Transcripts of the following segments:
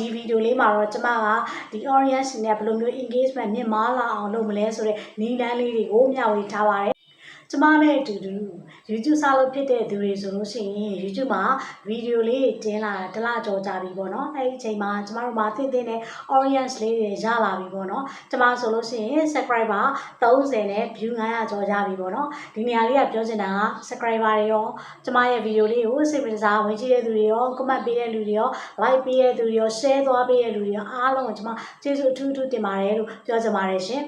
ဒီဗီဒီယိုလေးမှာတော့ကျမကဒီ audience နဲ့ဘယ်လိုမျိုး engagement မြင့်မားလာအောင်လုပ်မလဲဆိုတဲ့နည်းလမ်းလေးတွေကိုမျှဝေထားပါတယ် ကျမနဲ့အတူတူ YouTube စလုပ်ဖြစ်တဲ့သူတွေဆိုလို့ရှိရင် YouTube မှာဗီဒီယိုလေးတင်လာတာတစ်လကြော်ကြပြီပေါ့နော်အဲ့ဒီအချိန်မှာကျမတို့မှာသိသိနဲ့ audience လေးတွေရလာပြီပေါ့နော်ကျမဆိုလို့ရှိရင် subscriber 30နဲ့ view 900ကျော်ကြပြီပေါ့နော်ဒီနေရာလေးကပြောချင်တာက subscriber တွေရောကျမရဲ့ဗီဒီယိုလေးကိုစိတ်ဝင်စားဝင်ကြည့်တဲ့သူတွေရော comment ပေးတဲ့လူတွေရော like ပေးတဲ့သူတွေရော share သွားပေးတဲ့လူတွေရောအားလုံးကိုကျမကျေးဇူးအထူးအထူးတင်ပါတယ်လို့ပြောချင်ပါတယ်ရှင်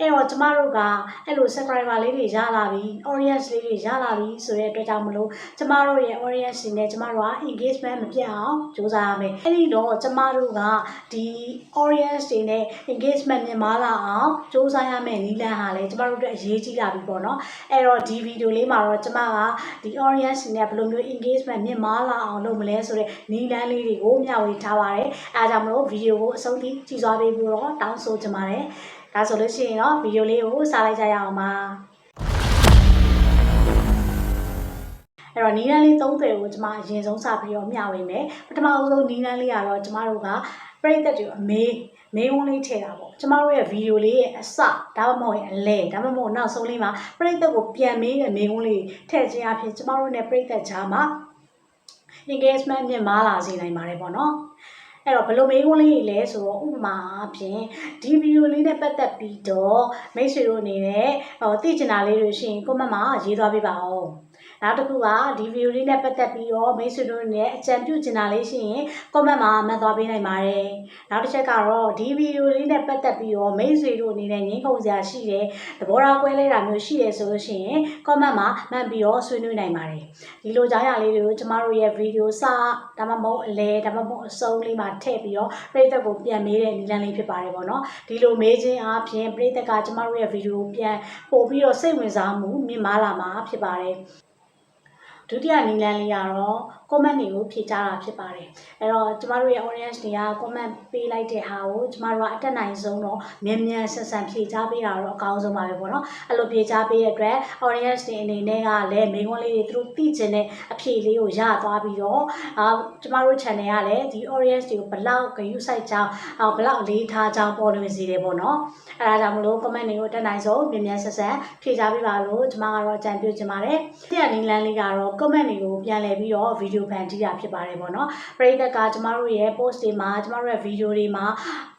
အဲ့တော့ကျမတို့ကအဲ့လို subscriber လေးတွေရလာပြီ audience လေးတွေရလာပြီဆိုတဲ့အတွက်ကြောင့်မလို့ကျမတို့ရဲ့ audience တွေနဲ့ကျမတို့က engagement မပြတ်အောင်ကြိုးစားရမယ်အဲ့ဒီတော့ကျမတို့ကဒီ audience တွေနဲ့ engagement မြင့်မားလာအောင်ကြိုးစားရမယ်နည်းလမ်းဟာလည်းကျမတို့အတွက်အရေးကြီးလာပြီပေါ့နော်အဲ့တော့ဒီဗီဒီယိုလေးမှာတော့ကျမကဒီ audience တွေနဲ့ဘယ်လိုမျိုး engagement မြင့်မားလာအောင်လုပ်မလဲဆိုတဲ့နည်းလမ်းလေးတွေကိုမျှဝေထားပါတယ်အဲဒါကြောင့်မလို့ဗီဒီယိုကိုအဆုံးထိကြည့်သွားပေးဖို့တော့တောင်းဆိုချင်ပါတယ် ဒါဆိုလို့ရှိရင်တော့ဗီဒီယိုလေးကိုစားလိုက်ကြရအောင်ပါအဲ့တော့နီလန်းလေး30ကိုကျွန်မအရင်ဆုံးစပြီးတော့မျှဝေမယ်ပထမအဆုံးနီလန်းလေးကတော့ကျွန်မတို့ကပြိသက်တွေအမေးမေးခွန်းလေးထည့်တာပေါ့ကျမတို့ရဲ့ဗီဒီယိုလေးရဲ့အစဒါမှမဟုတ်ရင်အလဲဒါမှမဟုတ်နောက်ဆုံးလေးမှာပြိသက်ကိုပြန်မေးတဲ့မေးခွန်းလေးထည့်ခြင်းအပြင်ကျမတို့နဲ့ပြိသက်ကြားမှာ engagement မြင့်မားလာစေနိုင်ပါတယ်ပေါ့နော် အဲ့တော့ဘယ်လိုမေးခွန်းလေးတွေလဲဆိုတော့ဥပမာအပြင်ဒီဗီဒီယိုလေးနဲ့ပတ်သက်ပြီးတော့မိတ်ဆွေတို့အနေနဲ့ဟိုသိချင်တာလေးတွေရှိရင် comment မှာရေးသွားပေးပါဦး နောက်တစ်ခုကဒီဗီဒီယိုလေးနဲ့ပတ်သက်ပြီးတော့မိတ်ဆွေတို့နဲ့အကြံပြုချင်တာလေးရှိရင် comment မှာမှတ်သွားပေးနိုင်ပါတယ်နောက်တစ်ချက်ကတော့ဒီဗီဒီယိုလေးနဲ့ပတ်သက်ပြီးတော့မိတ်ဆွေတို့အနေနဲ့ငင်းခုန်စရာရှိတယ်သဘောထားကွဲလဲတာမျိုးရှိတယ်ဆိုလို့ရှိရင် comment မှာမှတ်ပြီးတော့ဆွေးနွေးနိုင်ပါတယ်ဒီလိုကြောင်းရလေးတွေကိုကျမတို့ရဲ့ဗီဒီယိုစဒါမှမဟုတ်အလဲဒါမှမဟုတ်အဆုံးလေးမှာထည့်ပြီးတော့ပရိသတ်ကိုပြန်မေးတဲ့နည်းလမ်းလေးဖြစ်ပါတယ်ပေါ့နော်ဒီလိုမေးခြင်းအပြင်ပရိသတ်ကကျမတို့ရဲ့ဗီဒီယိုပြန်ပို့ပြီးတော့စိတ်ဝင်စားမှုမြင့်မားလာမှာဖြစ်ပါတယ် ဒုတိယနည်းလမ်းလေးကတော့ comment တွေကိုဖြေချတာဖြစ်ပါတယ်အဲ့တော့ကျမတို့ရဲ့ audience တွေက comment ပေးလိုက်တဲ့ဟာကိုကျမတို့ကအတက်နိုင်ဆုံးတော့မြန်မြန်ဆန်ဆန်ဖြေချပေးတာတော့အကောင်းဆုံးပါပဲပေါ့နော်အဲ့လိုဖြေချပေးတဲ့အတွက် audience တွေအနေနဲ့ကလည်းမိန်းကလေးတွေသူတို့သိချင်တဲ့အဖြေလေးကိုရသွားပြီးတော့အာကျမတို့ channel ကလည်းဒီ audience တွေကိုဘလောက်ဂရုစိုက်ကြောင်းအာဘလောက်အလေးထားကြောင်းပေါ်လွင်စေတယ်ပေါ့နော်အဲ့ဒါကြောင့်မလို့ comment တွေကိုအတက်နိုင်ဆုံးမြန်မြန်ဆန်ဆန်ဖြေချပေးပါလို့ကျမကတော့အကြံပြုချင်ပါတယ်။ဒီကနီလန်းလေးကတော့ comment တွေကိုပြန်လည်ပြီးတော့ video ဖန်တီးတာဖြစ်ပါတယ်ပေါ့နော်ပရိသတ်ကကျမတို့ရဲ့ post တွေမှာကျမတို့ရဲ့ video တွေမှာ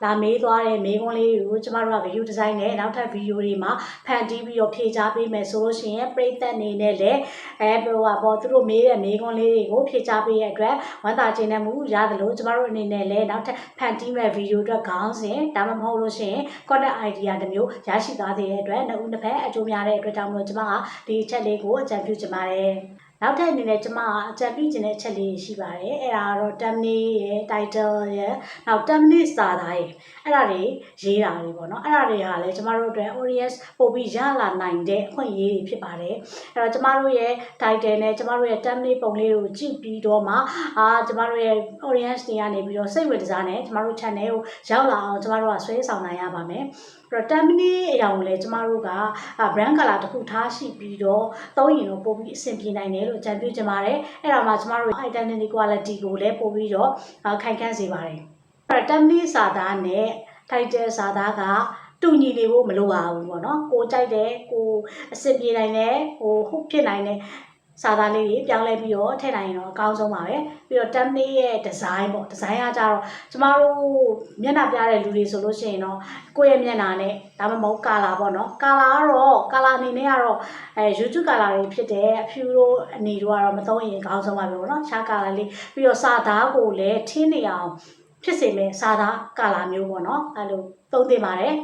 လာမေးသွားတဲ့မေးခွန်းလေးတွေကိုကျမတို့က video design နဲ့နောက်ထပ် video တွေမှာဖန်တီးပြီးတော့ဖြည့်ချပေးမယ်ဆိုလို့ရှိရင်ပရိသတ်အနေနဲ့လည်းအဲဘယ်လိုကပေါ့သူတို့မေးတဲ့မေးခွန်းလေးတွေကိုဖြည့်ချပေးရတဲ့အတွက်ဝန်တာကျင်းတဲ့မှုရတယ်လို့ကျမတို့အနေနဲ့လည်းနောက်ထပ်ဖန်တီးမဲ့ video အတွက်ခေါင်းစဉ်ဒါမှမဟုတ်လို့ရှိရင် content idea တစ်မျိုးရရှိသွားစေတဲ့အတွက်နှစ်ဦးနှစ်ဖက်အကျိုးများတဲ့အတွက်ကြောင့်မလို့ကျမကဒီအချက်လေးကိုအကြံပြုချင်ပါတယ် နောက်ထပ်အနေနဲ့ကျမကအကြံပြုခြင်းတဲ့အချက်လေးရှိပါတယ်အဲ့ဒါကတော့ thumbnail ရယ် title ရယ်နောက် thumbnail စာသားရယ်အဲ့ဒါတွေရေးတာတွေပေါ့နော်အဲ့ဒါတွေဟာလည်းကျမတို့အတွက် audience ပို့ပြီးရလာနိုင်တဲ့အခွင့်အရေးတွေဖြစ်ပါတယ်အဲ့တော့ကျမတို့ရဲ့ title နဲ့ကျမတို့ရဲ့ thumbnail ပုံလေးကိုကြည့်ပြီးတော့မှအာကျမတို့ရဲ့ audience တွေကနေပြီးတော့စိတ်ဝင်စားနဲ့ကျမတို့ channel ကိုရောက်လာအောင်ကျမတို့ကဆွဲဆောင်နိုင်ရပါမယ်အဲ့တော့ termini အရာကိုလည်းကျမတို့က brand color တစ်ခုထားရှိပြီးတော့သုံးရင်တော့ပို့ပြီးအဆင်ပြေနိုင်တယ်လို့အကြံပြုချင်ပါတယ်အဲ့ဒါမှကျမတို့ identity quality ကိုလည်းပို့ပြီးတော့ခိုင်ခန့်စေပါတယ်အဲ့တော့ termini စာသားနဲ့ title စာသားကတူညီနေဖို့မလိုပါဘူးပေါ့နော်ကိုကြိုက်တယ်ကိုအဆင်ပြေနိုင်တယ်ဟိုဟုတ်ဖြစ်နိုင်တယ် စာသားလေးတွေပြောင်းလဲပြီးတော့ထည့်နိုင်ရင်တော့အကောင်းဆုံးပါပဲပြီးတော့ thumbnail ရဲ့ design ပေါ့ design ကကြတော့ကျမတို့မျက်နှာပြတဲ့လူတွေဆိုလို့ရှိရင်တော့ကိုယ့်ရဲ့မျက်နှာနဲ့ဒါမှမဟုတ် color ပေါ့နော် color ကတော့ color အနေနဲ့ကတော့အဲ YouTube color တွေဖြစ်တဲ့အဖြူတို့အနေတို့ကတော့မသုံးရင်အကောင်းဆုံးပါပဲပေါ့နော်ခြား color လေးပြီးတော့စာသားကိုလည်းထင်းနေအောင်ဖြစ်စေမယ်စာသား color မျိုးပေါ့နော်အဲလိုသုံးသင့်ပါတယ်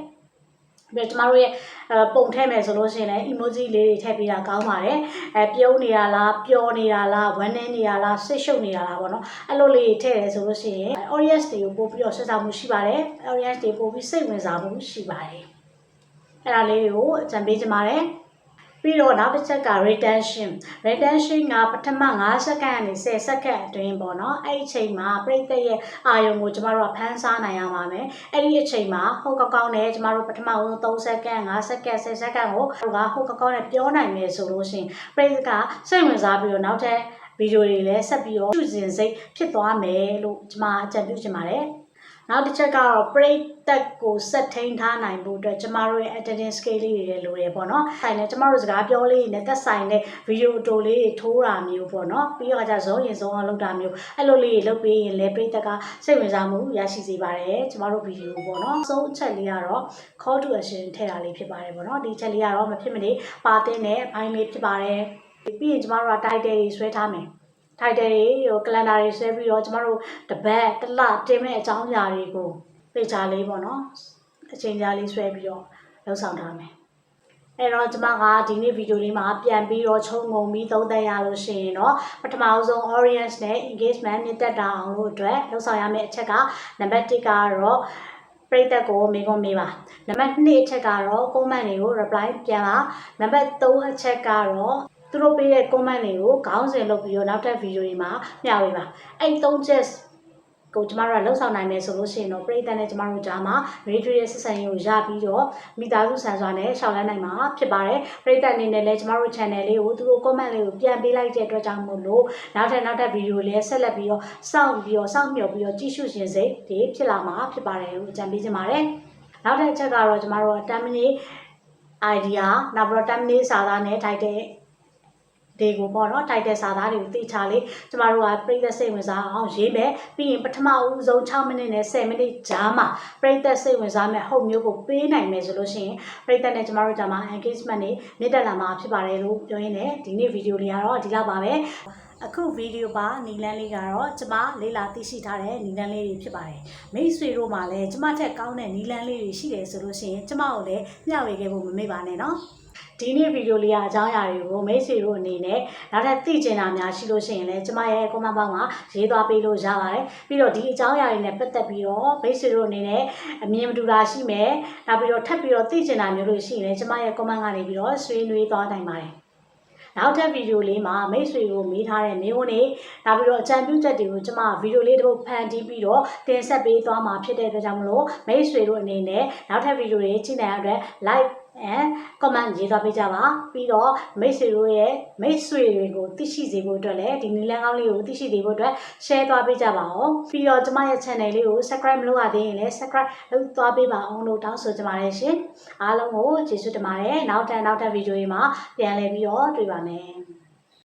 ပြီးတော့ကျမတို့ရဲ့အဲပုံထည့်မယ်ဆိုလို့ရှိရင်လည်း emoji လေးတွေထည့်ပေးတာကောင်းပါတယ်အဲပြုံးနေတာလားပျော်နေတာလားဝမ်းနည်းနေတာလားစိတ်ရှုပ်နေတာလားပေါ့နော်အဲ့လိုလေးထည့်တယ်ဆိုလို့ရှိရင် audience တွေကိုပို့ပြီးတော့ဆက်စားမှုရှိပါတယ် audience တွေပို့ပြီးစိတ်ဝင်စားမှုရှိပါတယ်အဲ့ဒါလေးတွေကိုအကြံပေးချင်ပါတယ် ပြီးတော့နောက်တစ်ချက်က retention retention ကပထမ5စက္ကန့်ကနေ10စက္ကန့်အတွင်းပေါ့နော်အဲ့ဒီအချိန်မှာပြိတ္တရဲ့အာယုံကိုကျမတို့ကဖမ်းဆားနိုင်ရပါမယ်အဲ့ဒီအချိန်မှာဟုတ်ကောက်ကောက်နဲ့ကျမတို့ပထမဆုံး3စက္ကန့်5စက္ကန့်10စက္ကန့်ကိုကဟုတ်ကောက်ကောက်နဲ့ပြောနိုင်မယ်ဆိုလို့ရှိရင်ပြိတ္တကစိတ်ဝင်စားပြီးတော့နောက်ထပ်ဗီဒီယိုတွေလည်းဆက်ပြီးတော့ပြုကျင်စိတ်ဖြစ်သွားမယ်လို့ကျွန်မအကြံပြုချင်ပါတယ် နောက်တစ်ချက်ကတော့ပရိသတ်ကိုဆက်ထိန်ထားနိုင်ဖို့အတွက်ကျမတို့ရဲ့ attendance scale လေးတွေလည်းလိုတယ်ပေါ့နော်။ဆိုင်နဲ့ကျမတို့စကားပြောလေးတွေနဲ့သက်ဆိုင်တဲ့ဗီဒီယိုအတိုလေးတွေထိုးတာမျိုးပေါ့နော်။ပြီးတော့ကြဇုံရင်ဇုံအောင်လုပ်တာမျိုးအဲ့လိုလေးတွေလုပ်ပြီးရင်လည်းပရိသတ်ကစိတ်ဝင်စားမှုရရှိစေပါတယ်။ကျမတို့ဗီဒီယိုပေါ့နော်။အဆုံးအချက်လေးကတော့ call to action ထည့်တာလေးဖြစ်ပါတယ်ပေါ့နော်။ဒီချက်လေးကတော့မဖြစ်မနေပါတဲ့နဲ့အပိုင်းလေးဖြစ်ပါတယ်။ပြီးရင်ကျမတို့က title တွေဆွဲထားမယ်။ title တွေဟို calendar တွေဆွဲပြီးတော့ကျမတို့တပတ်တစ်လတင်မဲ့အကြောင်းအရာတွေကိုပေချာလေးပေါ့နော်အချိန်ကြာလေးဆွဲပြီးတော့လုပ်ဆောင်ထားမယ်အဲ့တော့ကျမကဒီနေ့ဗီဒီယိုလေးမှာပြန်ပြီးတော့ခြုံငုံပြီးသုံးသပ်ရလို့ရှိရင်တော့ပထမဆုံး audience နဲ့ engagement မြင့်တက်တာအောင်လို့အတွက်လုပ်ဆောင်ရမယ့်အချက်ကနံပါတ်1ကတော့ပရိသတ်ကိုမေးခွန်းမေးပါနံပါတ်2အချက်ကတော့ comment တွေကို reply ပြန်ပါနံပါတ်3အချက်ကတော့ သူတို့ပေးတဲ့ comment တွေကိုခေါင်းစဉ်လုပ်ပြီးတော့နောက်ထပ်ဗီဒီယိုတွေမှာမျှဝေပါအဲ့3ချက်ကိုကျမတို့ကလှုပ်ဆောင်နိုင်မယ်ဆိုလို့ရှိရင်တော့ပြည်သက်နဲ့ကျမတို့ကြားမှာရေဒီယိုရဲ့ဆက်ဆံရေးကိုရပြီးတော့မိသားစုဆန်စွာနဲ့ရှောက်လန်းနိုင်မှာဖြစ်ပါတယ်ပြည်သက်အနေနဲ့လည်းကျမတို့ channel လေးကိုသူတို့ comment လေးကိုပြန်ပေးလိုက်တဲ့အတွက်ကြောင့်မို့လို့နောက်ထပ်နောက်ထပ်ဗီဒီယိုလေးဆက်လက်ပြီးတော့စောင့်ပြီးတော့စောင့်မျှော်ပြီးတော့ကြည့်ရှုရှင်စိတ်ဒီဖြစ်လာမှာဖြစ်ပါတယ်လို့အကြံပေးချင်ပါတယ်နောက်ထပ်အချက်ကတော့ကျမတို့10 minute idea နောက်ပြီးတော့10 minute စာသားနဲ့ title တွေကိုပေါ့နော်တိုက်တဲ့စာသားတွေကိုသိချလေးကျမတို့ကပြည်သက်စိတ်ဝင်စားအောင်ရေးမယ်ပြီးရင်ပထမဦးဆုံး6မိနစ်နဲ့10မိနစ်ကြားမှာပြည်သက်စိတ်ဝင်စားမဲ့ဟုတ်မျိုးကိုပေးနိုင်မယ်ဆိုလို့ရှိရင်ပြည်သက်နဲ့ကျမတို့ကြားမှာ engagement တွေမြင့်တက်လာမှာဖြစ်ပါတယ်လို့ပြောရင်းနဲ့ဒီနေ့ဗီဒီယိုလေးကတော့ဒီလောက်ပါပဲအခုဗီဒီယိုပါနီလန်းလေးကတော့ကျမလေးလာသိရှိထားတဲ့နီလန်းလေးတွေဖြစ်ပါတယ်မိတ်ဆွေတို့မှလည်းကျမထက်ကောင်းတဲ့နီလန်းလေးတွေရှိတယ်ဆိုလို့ရှိရင်ကျမကိုလည်းမျှဝေခဲ့ဖို့မမေ့ပါနဲ့နော် ဒီနေ့ဗီဒီယိုလေးကအကြောင်းအရာတွေကိုမိတ်ဆွေတို့အနေနဲ့နောက်ထပ်သိချင်တာများရှိလို့ရှိရင်လည်းကျမရဲ့ comment box မှာရေးသွားပေးလို့ရပါတယ်ပြီးတော့ဒီအကြောင်းအရာတွေနဲ့ပတ်သက်ပြီးတော့မိတ်ဆွေတို့အနေနဲ့အမြင်မတူတာရှိမယ်နောက်ပြီးတော့ထပ်ပြီးတော့သိချင်တာမျိုးလို့ရှိရင်လည်းကျမရဲ့ comment ကနေပြီးတော့ဆွေးနွေးသွားနိုင်ပါတယ်နောက်ထပ်ဗီဒီယိုလေးမှာမိတ်ဆွေကိုမေးထားတဲ့မေးခွန်းတွေနောက်ပြီးတော့အကြံပြုချက်တွေကိုကျွန်မဗီဒီယိုလေးတစ်ပုဒ်ဖန်တီးပြီးတော့တင်ဆက်ပေးသွားမှာဖြစ်တဲ့အတွက်ကြောင့်မလို့မိတ်ဆွေတို့အနေနဲ့နောက်ထပ်ဗီဒီယိုတွေကြည့်နိုင်အောင်အတွက် like and comment ရေးသွားပေးကြပါပြီးတော့မိတ်ဆွေတို့ရဲ့မိတ်ဆွေတွေကိုသိရှိစေဖို့အတွက်လည်းဒီနည်းလမ်းကောင်းလေးကိုသိရှိစေဖို့အတွက် share သွားပေးကြပါဦးပြီးတော့ကျွန်မရဲ့ channel လေးကို subscribe မလုပ်ရသေးရင်လည်း subscribe လုပ်သွားပေးပါအောင်လို့တောင်းဆိုချင်ပါတယ်ရှင်အားလုံးကိုကျေးဇူးတင်ပါတယ်နောက်ထပ်နောက်ထပ်ဗီဒီယိုတွေမှာပြန်လည်ပြီးတော့တွေ့ပါမယ်